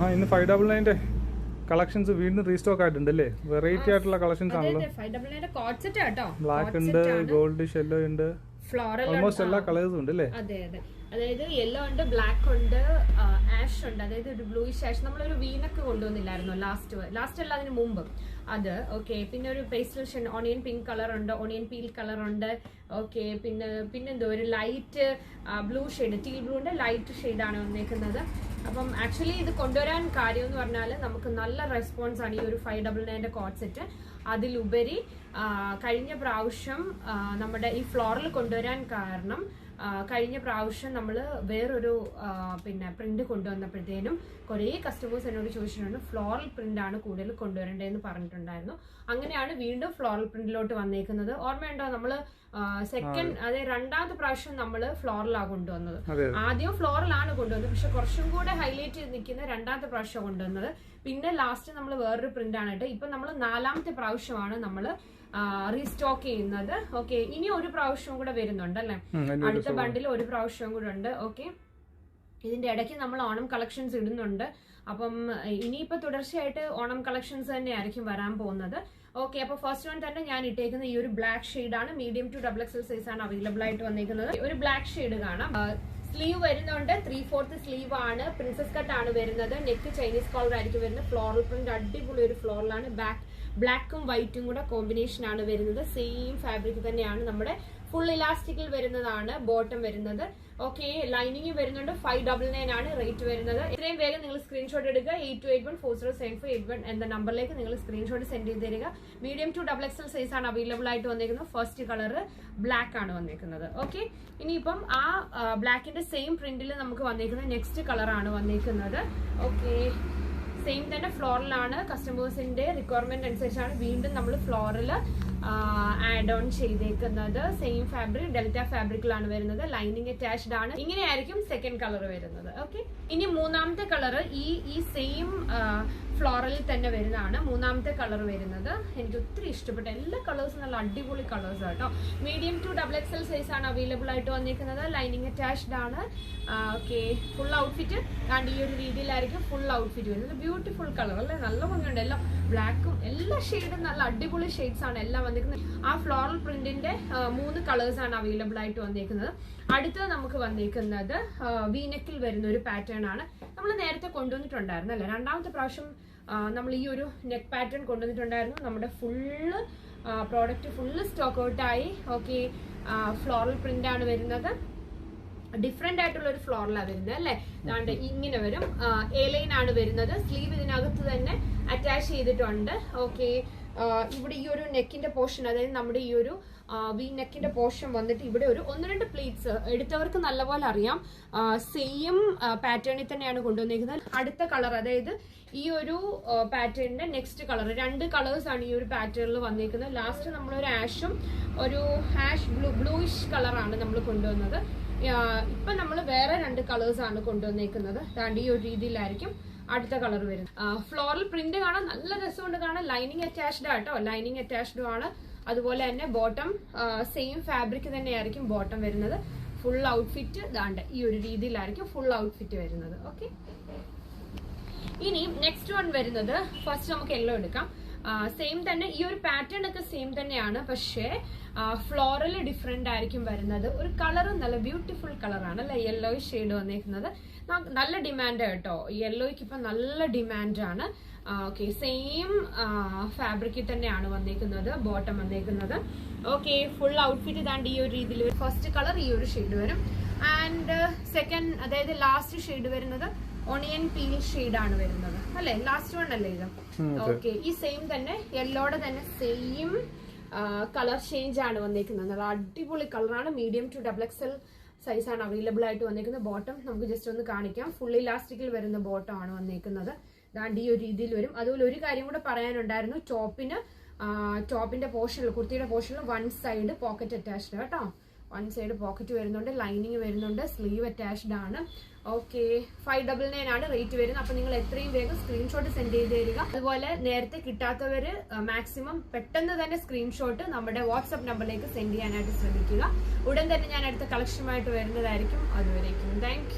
ആ ഇന്ന് five double നയന്റെ കളക്ഷൻസ് വീണ്ടും റീസ്റ്റോക്ക് ആയിട്ടുണ്ട് അല്ലേ? വെറൈറ്റി ആയിട്ടുള്ള കളക്ഷൻസ് ആണല്ലോ. ബ്ലാക്ക് ഉണ്ട് ഗോൾഡ് ഷെല്ലോ ഉണ്ട് ഓൾമോസ്റ്റ് എല്ലാ കളേഴ്സും ഉണ്ട് അല്ലേ? അതെ അതെ. അതായത് യെല്ലോ ഉണ്ട് ബ്ലാക്ക് ഉണ്ട് ആഷ് ഉണ്ട്. അതായത് ഒരു ബ്ലൂയിഷ് ആഷ് നമ്മളൊരു വീനൊക്കെ കൊണ്ടുവന്നില്ലായിരുന്നു ലാസ്റ്റ് ലാസ്റ്റ് അല്ല അതിന് മുമ്പ്. അത് ഓക്കെ പിന്നെ ഒരു പേസ്റ്റൽ ഷൻ ഓണിയൻ പിങ്ക് കളർ ഉണ്ട് ഓണിയൻ പീൽ കളർ ഉണ്ട് ഓക്കെ പിന്നെ പിന്നെന്തോ ഒരു ലൈറ്റ് ബ്ലൂ ഷെയ്ഡ് ടീ ബ്ലൂ ഉണ്ട് ലൈറ്റ് ഷെയ്ഡാണ് വന്നേക്കുന്നത്. അപ്പം ആക്ച്വലി ഇത് കൊണ്ടുവരാൻ കാര്യം എന്ന് പറഞ്ഞാൽ നമുക്ക് നല്ല റെസ്പോൺസ് ആണ് ഈ ഒരു ഫൈവ് ഡബിൾ നയന്റെ കോഡ് സെറ്റ് അതിലുപരി കഴിഞ്ഞ പ്രാവശ്യം നമ്മുടെ ഈ ഫ്ലോറിൽ കൊണ്ടുവരാൻ കാരണം കഴിഞ്ഞ പ്രാവശ്യം നമ്മൾ വേറൊരു പിന്നെ പ്രിന്റ് കൊണ്ടുവന്നപ്പോഴത്തേനും കുറേ കസ്റ്റമേഴ്സ് എന്നോട് ചോദിച്ചിട്ടുണ്ട് ഫ്ലോറൽ പ്രിന്റ് ആണ് കൂടുതൽ കൊണ്ടുവരേണ്ടതെന്ന് പറഞ്ഞിട്ടുണ്ടായിരുന്നു. അങ്ങനെയാണ് വീണ്ടും ഫ്ലോറൽ പ്രിന്റിലോട്ട് വന്നേക്കുന്നത്. ഓർമ്മയുണ്ടോ നമ്മൾ സെക്കൻഡ് അതായത് രണ്ടാമത്തെ പ്രാവശ്യം നമ്മൾ ഫ്ലോറലാണ് കൊണ്ടുവന്നത്. അതെ ആദ്യം ഫ്ലോറിലാണ് കൊണ്ടുവന്നത്. പക്ഷെ കുറച്ചും കൂടെ ഹൈലൈറ്റ് ചെയ്ത് നിൽക്കുന്ന രണ്ടാമത്തെ പ്രാവശ്യം കൊണ്ടുവന്നത്. പിന്നെ ലാസ്റ്റ് നമ്മൾ വേറൊരു പ്രിന്റ് ആണ് കേട്ടോ. ഇപ്പൊ നമ്മൾ നാലാമത്തെ പ്രാവശ്യമാണ് നമ്മൾ റീസ്റ്റോക്ക് ചെയ്യുന്നത്. ഓക്കെ ഇനി ഒരു പ്രാവശ്യവും കൂടെ വരുന്നുണ്ട് അല്ലേ? അടുത്ത ബണ്ടിൽ ഒരു പ്രാവശ്യവും കൂടെ ഉണ്ട്. ഓക്കെ ഇതിന്റെ ഇടയ്ക്ക് നമ്മൾ ഓണം കളക്ഷൻസ് ഇടുന്നുണ്ട്. അപ്പം ഇനിയിപ്പോ തുടർച്ചയായിട്ട് ഓണം കളക്ഷൻസ് തന്നെ ആയിരിക്കും വരാൻ പോകുന്നത്. ഓക്കെ അപ്പൊ ഫസ്റ്റ് വൺ തന്നെ ഞാൻ ഇട്ടേക്കുന്ന ഈ ഒരു ബ്ലാക്ക് ഷെയ്ഡ് ആണ്. Medium to double XL size ആണ് അവൈലബിൾ ആയിട്ട് വന്നിരിക്കുന്നത് ഒരു ബ്ലാക്ക് ഷെയ്ഡ് കാണാം. സ്ലീവ് വരുന്നുണ്ട്. ത്രീ ഫോർത്ത് സ്ലീവ് ആണ്. പ്രിൻസസ് കട്ട് ആണ് വരുന്നത്. നെക്ക് ചൈനീസ് കോളർ ആയിരിക്കും വരുന്നത്. ഫ്ലോറൽ പ്രിന്റ് അടിപൊളി ഒരു ഫ്ലോറലാണ് ബാക്ക് ബ്ലാക്കും വൈറ്റും കൂടെ കോമ്പിനേഷൻ ആണ് വരുന്നത്. സെയിം ഫാബ്രിക് തന്നെയാണ് നമ്മുടെ ഫുൾ ഇലാസ്റ്റിക്കിൽ വരുന്നതാണ് ബോട്ടം വരുന്നത്. ഓക്കെ ലൈനിങ് വരുന്നുണ്ട് ഫൈവ് ഡബിൾ നയൻ ആണ് റേറ്റ് വരുന്നത്. ഇത്രയും വേഗം നിങ്ങൾ സ്ക്രീൻഷോട്ട് എടുക്കുക. Eight two eight one four zero seven four eight one എന്ന നമ്പറിലേക്ക് നിങ്ങൾ സ്ക്രീൻഷോട്ട് സെൻഡ് ചെയ്ത് തരിക. Medium to double XL size ആണ് അവൈലബിൾ ആയിട്ട് വന്നിരിക്കുന്നത് ഫസ്റ്റ് കളർ ബ്ലാക്ക് ആണ് വന്നേക്കുന്നത്. ഓക്കെ ഇനിയിപ്പം ആ ബ്ലാക്കിന്റെ സെയിം പ്രിന്റിൽ നമുക്ക് വന്നേക്കുന്നത് നെക്സ്റ്റ് കളറാണ് ആണ് വന്നേക്കുന്നത്. ഓക്കെ സെയിം തന്നെ ഫ്ലോറിലാണ് കസ്റ്റമേഴ്സിന്റെ റിക്വയർമെന്റ് അനുസരിച്ചാണ് വീണ്ടും നമ്മൾ ഫ്ലോറിൽ ആഡ് ഓൺ ചെയ്തേക്കുന്നത്. സെയിം ഫാബ്രിക് ഡെൽറ്റ ഫാബ്രിക്കിലാണ് വരുന്നത്. ലൈനിങ് അറ്റാച്ച്ഡ് ആണ്. ഇങ്ങനെയായിരിക്കും സെക്കൻഡ് കളർ വരുന്നത്. ഓക്കെ ഇനി മൂന്നാമത്തെ കളർ ഈ ഈ സെയിം ഫ്ലോറലിൽ തന്നെ വരുന്നതാണ്. മൂന്നാമത്തെ കളർ വരുന്നത്. എനിക്ക് ഒത്തിരി ഇഷ്ടപ്പെട്ട എല്ലാ കളേഴ്സും നല്ല അടിപൊളി കളേഴ്സ് കേട്ടോ medium to double X L size ആണ് അവൈലബിൾ ആയിട്ട് വന്നിരിക്കുന്നത് ലൈനിങ് അറ്റാച്ച്ഡ് ആണ്. ഓക്കെ ഫുൾ ഔട്ട്ഫിറ്റ് കണ്ട് ഈ ഒരു രീതിയിലായിരിക്കും ഫുൾ ഔട്ട്ഫിറ്റ് വരുന്നത്. ബ്യൂട്ടിഫുൾ കളർ അല്ലേ? നല്ല ഭംഗിയുണ്ട്. എല്ലാം ബ്ലാക്കും എല്ലാ ഷെയ്ഡും നല്ല അടിപൊളി ഷെയ്ഡ്സ് ആണ്. എല്ലാം വന്നിരിക്കുന്നത്. ആ ഫ്ലോറൽ പ്രിന്റിന്റെ മൂന്ന് കളേഴ്സ് ആണ് അവൈലബിൾ ആയിട്ട് വന്നിരിക്കുന്നത്. അടുത്തത് നമുക്ക് വന്നിരിക്കുന്നത് വീനക്കിൽ വരുന്ന ഒരു പാറ്റേൺ ആണ്. നമ്മൾ നേരത്തെ കൊണ്ടുവന്നിട്ടുണ്ടായിരുന്നു അല്ലേ? രണ്ടാമത്തെ പ്രാവശ്യം നമ്മൾ ഈ ഒരു നെക്ക് പാറ്റേൺ കൊണ്ടുവന്നിട്ടുണ്ടായിരുന്നു. നമ്മുടെ ഫുള്ള് പ്രോഡക്റ്റ് ഫുള്ള് സ്റ്റോക്ക് ഔട്ടായി ഓക്കെ ഫ്ലോറൽ പ്രിന്റ് ആണ് വരുന്നത്. ഡിഫറെന്റ് ആയിട്ടുള്ള ഒരു ഫ്ലോറിലാണ് വരുന്നത് അല്ലെ? അതാണ്ട് ഇങ്ങനെ വരും. എ ലൈൻ ആണ് വരുന്നത്. സ്ലീവ് ഇതിനകത്ത് തന്നെ അറ്റാച്ച് ചെയ്തിട്ടുണ്ട്. ഓക്കെ ഇവിടെ ഈ ഒരു നെക്കിന്റെ പോർഷൻ അതായത് നമ്മുടെ ഈ ഒരു വി നെക്കിന്റെ പോർഷൻ വന്നിട്ട് ഇവിടെ ഒരു ഒന്ന് രണ്ട് പ്ലേറ്റ്സ് എടുത്തവർക്ക് നല്ലപോലെ അറിയാം. സെയിം പാറ്റേണിൽ തന്നെയാണ് കൊണ്ടുവന്നിരിക്കുന്നത് അടുത്ത കളർ അതായത് ഈ ഒരു പാറ്റേണിന്റെ നെക്സ്റ്റ് കളർ രണ്ട് കളേഴ്സ് ആണ് ഈ ഒരു പാറ്റേണിൽ വന്നിരിക്കുന്നത് ലാസ്റ്റ് നമ്മളൊരു ആഷും ഒരു ഹാഷ് ബ്ലൂ ബ്ലൂയിഷ് കളറാണ് നമ്മൾ കൊണ്ടുവന്നത്. ഇപ്പൊ നമ്മൾ വേറെ രണ്ട് കളേഴ്സ് ആണ് കൊണ്ടുവന്നേക്കുന്നത്. ദാണ്ട് ഈ ഒരു രീതിയിലായിരിക്കും അടുത്ത കളർ വരുന്നത്. ഫ്ലോറൽ പ്രിന്റ് കാണാൻ നല്ല രസമുണ്ട്. കാണാൻ ലൈനിങ് അറ്റാച്ച്ഡ് ആട്ടോ. ലൈനിങ് അറ്റാച്ച്ഡും ആണ്. അതുപോലെ തന്നെ ബോട്ടം സെയിം ഫാബ്രിക് തന്നെയായിരിക്കും ബോട്ടം വരുന്നത്. ഫുൾ ഔട്ട്ഫിറ്റ് ദാണ്ട് ഈ ഒരു രീതിയിലായിരിക്കും ഫുൾ ഔട്ട്ഫിറ്റ് വരുന്നത്. ഓക്കെ ഇനി നെക്സ്റ്റ് വൺ വരുന്നത്. ഫസ്റ്റ് നമുക്ക് യെല്ലോ എടുക്കാം. സെയിം തന്നെ ഈ ഒരു പാറ്റേൺ ഒക്കെ സെയിം തന്നെയാണ്. പക്ഷേ ഫ്ലോറൽ ഡിഫറെന്റ് ആയിരിക്കും വരുന്നത്. ഒരു കളറും നല്ല ബ്യൂട്ടിഫുൾ കളറാണ് അല്ലെ? യെല്ലോ ഷെയ്ഡ് വന്നേക്കുന്നത്. നല്ല ഡിമാൻഡ് കേട്ടോ യെല്ലോയ്ക്ക് ഇപ്പൊ നല്ല ഡിമാൻഡാണ് ഓക്കെ സെയിം ഫാബ്രിക്കിൽ തന്നെയാണ് വന്നേക്കുന്നത് ബോട്ടം വന്നേക്കുന്നത്. ഓക്കെ ഫുൾ ഔട്ട്ഫിറ്റ് ഇതാണ്ട് ഈ ഒരു രീതിയിൽ ഫസ്റ്റ് കളർ ഈ ഒരു ഷെയ്ഡ് വരും. ആൻഡ് സെക്കൻഡ് അതായത് ലാസ്റ്റ് ഷെയ്ഡ് വരുന്നത് ഒണിയൻ പീൽ ഷെയ്ഡ് ആണ് വരുന്നത്. അല്ലെ? ലാസ്റ്റ് വൺ അല്ലേ ഇത്. ഓക്കെ ഈ സെയിം തന്നെ യെല്ലോടെ തന്നെ സെയിം കളർ ചേഞ്ച് ആണ് വന്നിരിക്കുന്നത് നല്ല അടിപൊളി കളറാണ് medium to double XL size ആണ് അവൈലബിൾ ആയിട്ട് വന്നിരിക്കുന്നത് ബോട്ടം നമുക്ക് ജസ്റ്റ് ഒന്ന് കാണിക്കാം. ഫുൾ ഇലാസ്റ്റിക്കിൽ വരുന്ന ബോട്ടം ആണ് വന്നിരിക്കുന്നത് ദാണ്ട് ഈ ഒരു രീതിയിൽ വരും. അതുപോലെ ഒരു കാര്യം കൂടെ പറയാനുണ്ടായിരുന്നു. ടോപ്പിന് ടോപ്പിന്റെ പോർഷനിൽ കുർത്തിയുടെ പോർഷനിൽ വൺ സൈഡ് പോക്കറ്റ് അറ്റാച്ച്ഡ് കേട്ടോ? വൺ സൈഡ് പോക്കറ്റ് വരുന്നുണ്ട് ലൈനിങ് വരുന്നുണ്ട് സ്ലീവ് അറ്റാച്ച്ഡ് ആണ്. ഓക്കെ ഫൈവ് ഡബിൾ നയൻ ആണ് റേറ്റ് വരുന്നത്. അപ്പൊ നിങ്ങൾ എത്രയും വേഗം സ്ക്രീൻഷോട്ട് സെൻഡ് ചെയ്ത് തരിക. അതുപോലെ നേരത്തെ കിട്ടാത്തവര് മാക്സിമം പെട്ടെന്ന് തന്നെ സ്ക്രീൻഷോട്ട് നമ്മുടെ വാട്സ്ആപ്പ് നമ്പറിലേക്ക് സെൻഡ് ചെയ്യാനായിട്ട് ശ്രമിക്കുക ഉടൻ തന്നെ ഞാൻ അടുത്ത കളക്ഷനുമായിട്ട് വരുന്നതായിരിക്കും. അതുവരേക്കും. താങ്ക്